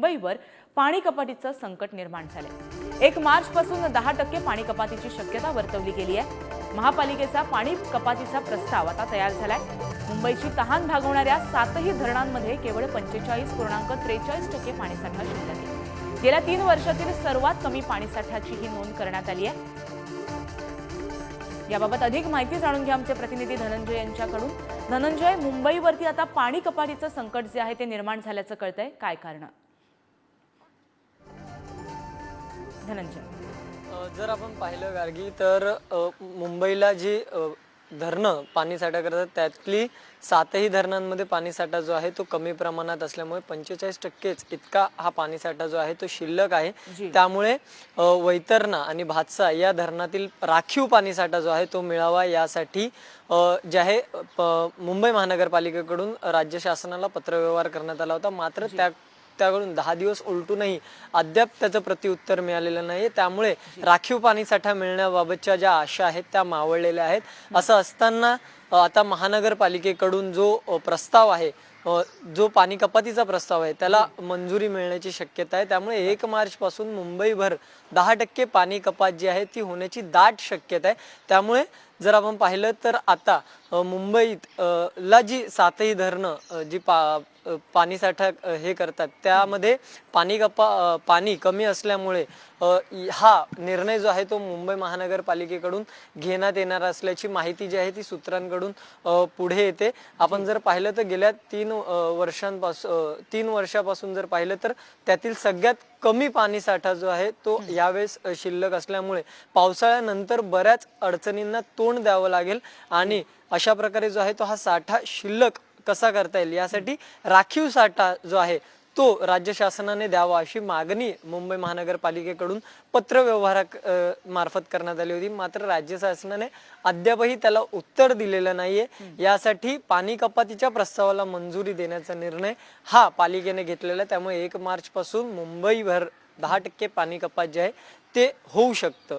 मुंबईवर पाणी कपातीचं संकट निर्माण झालंय. एक मार्च पासून दहा टक्के पाणी कपातीची शक्यता वर्तवली गेली आहे. महापालिकेचा पाणी कपातीचा प्रस्ताव आता तयार झालाय. मुंबईची तहान भागवणाऱ्या सातही धरणांमध्ये केवळ पंचेचाळीस पूर्णांक त्रेचाळीस टक्के पाणीसाठा शिल्लक आहे. गेल्या तीन वर्षातील सर्वात कमी पाणीसाठ्याची ही नोंद करण्यात आली आहे. याबाबत अधिक माहिती जाणून घ्या आमचे प्रतिनिधी धनंजय यांच्याकडून. धनंजय मुंबईवरती आता पाणी कपातीचं संकट जे आहे ते निर्माण झाल्याचं कळतंय. काय कारण? धनंजय. जर आपण पाहिलं गार्गी तर अ, मुंबईला जी अ, धरणं पाणीसाठा करतात त्यातली सातही धरणांमध्ये पाणीसाठा जो आहे तो कमी प्रमाणात असल्यामुळे पंचेचाळीस टक्केच इतका हा पाणीसाठा जो आहे तो शिल्लक आहे. त्यामुळे अ, वैतरणा आणि भातसा या धरणातील राखीव पाणीसाठा जो आहे तो मिळावा यासाठी अ, जे आहे प- मुंबई महानगरपालिकेकडून राज्य शासनाला पत्रव्यवहार करण्यात आला होता. मात्र त्या त्याकडून दहा दिवस उलटूनही अद्याप त्याचं प्रत्युत्तर मिळालेलं नाही त्यामुळे राखीव पाणीसाठा मिळण्याबाबतच्या ज्या आशा आहेत त्या मावळलेल्या आहेत. असं असताना आता महानगरपालिकेकडून जो प्रस्ताव आहे जो पाणी कपातीचा प्रस्ताव आहे त्याला मंजुरी मिळण्याची शक्यता आहे. त्यामुळे एक मार्च पासून मुंबईभर दहा टक्के पाणी कपात जी आहे ती होण्याची दाट शक्यता आहे. त्यामुळे जर आपण पाहिलं तर आता मुंबईत ला जी सातही धरणं जी पा पाणीसाठा हे करतात त्यामध्ये पाणी कपा पाणी कमी असल्यामुळे हा निर्णय जो आहे तो मुंबई महानगरपालिकेकडून घेण्यात येणार असल्याची माहिती जी आहे ती सूत्रांकडून पुढे येते. आपण जर पाहिलं तर गेल्या तीन वर्षांपासून तीन वर्षापासून जर पाहिलं तर त्यातील सगळ्यात कमी पाणीसाठा जो आहे तो यावेळेस शिल्लक असल्यामुळे पावसाळ्यानंतर बऱ्याच अडचणींना तोंड द्यावं लागेल. आणि अशा प्रकारे जो आहे तो हा साठा शिल्लक कसा करता येईल यासाठी राखीव साठा जो आहे तो राज्य शासनाने द्यावा अशी मागणी मुंबई महानगरपालिकेकडून पत्रव्यवहारा मार्फत करण्यात आली होती. मात्र राज्य शासनाने अद्यापही त्याला उत्तर दिलेलं नाहीये. यासाठी पाणी कपातीच्या प्रस्तावाला मंजुरी देण्याचा निर्णय हा पालिकेने घेतलेला आहे. त्यामुळे एक मार्च पासून मुंबईभर दहा टक्के पाणी कपात जे आहे ते होऊ शकतं.